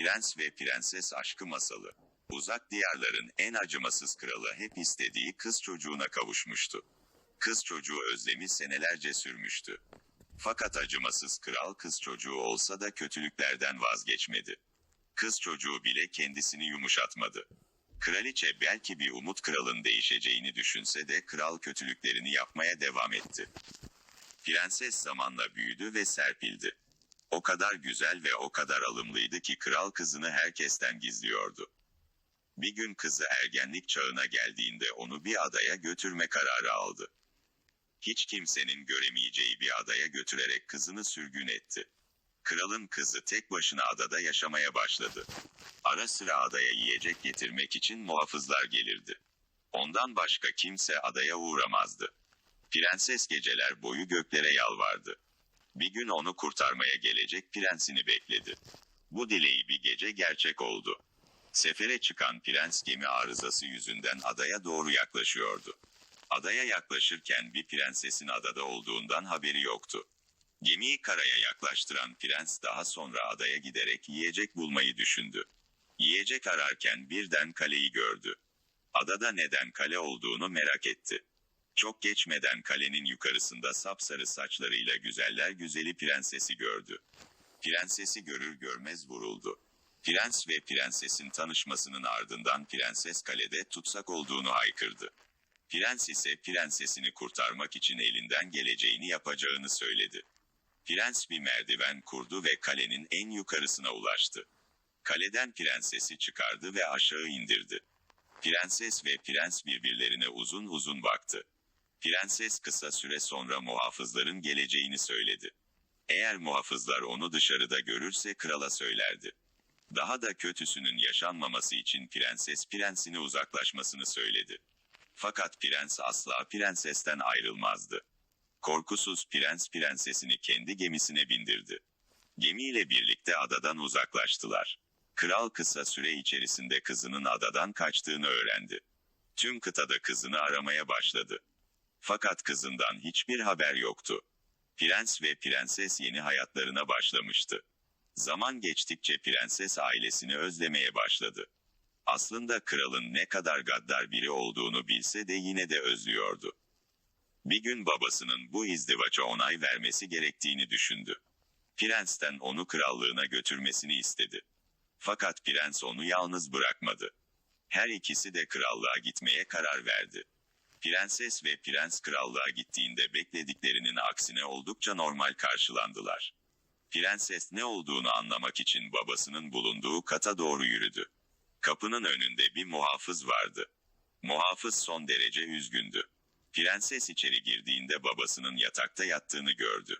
Prens ve Prenses aşkı masalı. Uzak diyarların en acımasız kralı hep istediği kız çocuğuna kavuşmuştu. Kız çocuğu özlemi senelerce sürmüştü. Fakat acımasız kral kız çocuğu olsa da kötülüklerden vazgeçmedi. Kız çocuğu bile kendisini yumuşatmadı. Kraliçe belki bir umut kralın değişeceğini düşünse de kral kötülüklerini yapmaya devam etti. Prenses zamanla büyüdü ve serpildi. O kadar güzel ve o kadar alımlıydı ki kral kızını herkesten gizliyordu. Bir gün kızı ergenlik çağına geldiğinde onu bir adaya götürme kararı aldı. Hiç kimsenin göremeyeceği bir adaya götürerek kızını sürgün etti. Kralın kızı tek başına adada yaşamaya başladı. Ara sıra adaya yiyecek getirmek için muhafızlar gelirdi. Ondan başka kimse adaya uğramazdı. Prenses geceler boyu göklere yalvardı. Bir gün onu kurtarmaya gelecek prensini bekledi. Bu dileği bir gece gerçek oldu. Sefere çıkan prens gemi arızası yüzünden adaya doğru yaklaşıyordu. Adaya yaklaşırken bir prensesin adada olduğundan haberi yoktu. Gemiyi karaya yaklaştıran prens daha sonra adaya giderek yiyecek bulmayı düşündü. Yiyecek ararken birden kaleyi gördü. Adada neden kale olduğunu merak etti. Çok geçmeden kalenin yukarısında sapsarı saçlarıyla güzeller güzeli prensesi gördü. Prensesi görür görmez vuruldu. Prens ve prensesin tanışmasının ardından prenses kalede tutsak olduğunu haykırdı. Prens ise prensesini kurtarmak için elinden geleceğini yapacağını söyledi. Prens bir merdiven kurdu ve kalenin en yukarısına ulaştı. Kaleden prensesi çıkardı ve aşağı indirdi. Prenses ve prens birbirlerine uzun uzun baktı. Prenses kısa süre sonra muhafızların geleceğini söyledi. Eğer muhafızlar onu dışarıda görürse krala söylerdi. Daha da kötüsünün yaşanmaması için prenses prensine uzaklaşmasını söyledi. Fakat prens asla prensesten ayrılmazdı. Korkusuz prens prensesini kendi gemisine bindirdi. Gemiyle birlikte adadan uzaklaştılar. Kral kısa süre içerisinde kızının adadan kaçtığını öğrendi. Tüm kıtada kızını aramaya başladı. Fakat kızından hiçbir haber yoktu. Prens ve prenses yeni hayatlarına başlamıştı. Zaman geçtikçe prenses ailesini özlemeye başladı. Aslında kralın ne kadar gaddar biri olduğunu bilse de yine de özlüyordu. Bir gün babasının bu izdivaça onay vermesi gerektiğini düşündü. Prensten onu krallığına götürmesini istedi. Fakat prens onu yalnız bırakmadı. Her ikisi de krallığa gitmeye karar verdi. Prenses ve prens krallığa gittiğinde beklediklerinin aksine oldukça normal karşılandılar. Prenses ne olduğunu anlamak için babasının bulunduğu kata doğru yürüdü. Kapının önünde bir muhafız vardı. Muhafız son derece üzgündü. Prenses içeri girdiğinde babasının yatakta yattığını gördü.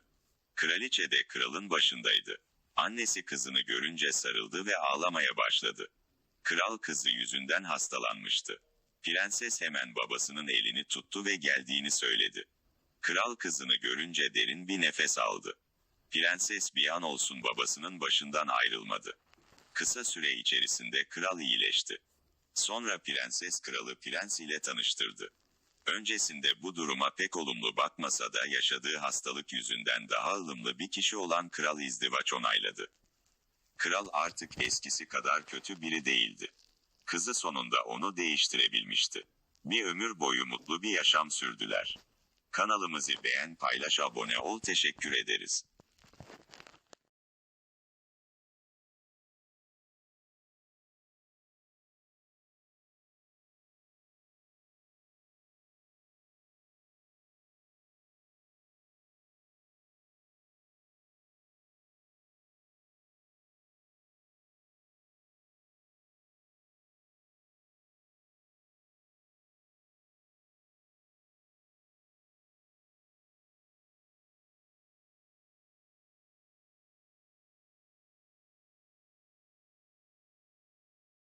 Kraliçe de kralın başındaydı. Annesi kızını görünce sarıldı ve ağlamaya başladı. Kral kızı yüzünden hastalanmıştı. Prenses hemen babasının elini tuttu ve geldiğini söyledi. Kral kızını görünce derin bir nefes aldı. Prenses bir an olsun babasının başından ayrılmadı. Kısa süre içerisinde kral iyileşti. Sonra prenses kralı prens ile tanıştırdı. Öncesinde bu duruma pek olumlu bakmasa da yaşadığı hastalık yüzünden daha ılımlı bir kişi olan kral izdivaç onayladı. Kral artık eskisi kadar kötü biri değildi. Kızı sonunda onu değiştirebilmişti. Bir ömür boyu mutlu bir yaşam sürdüler. Kanalımızı beğen, paylaş, abone ol, teşekkür ederiz.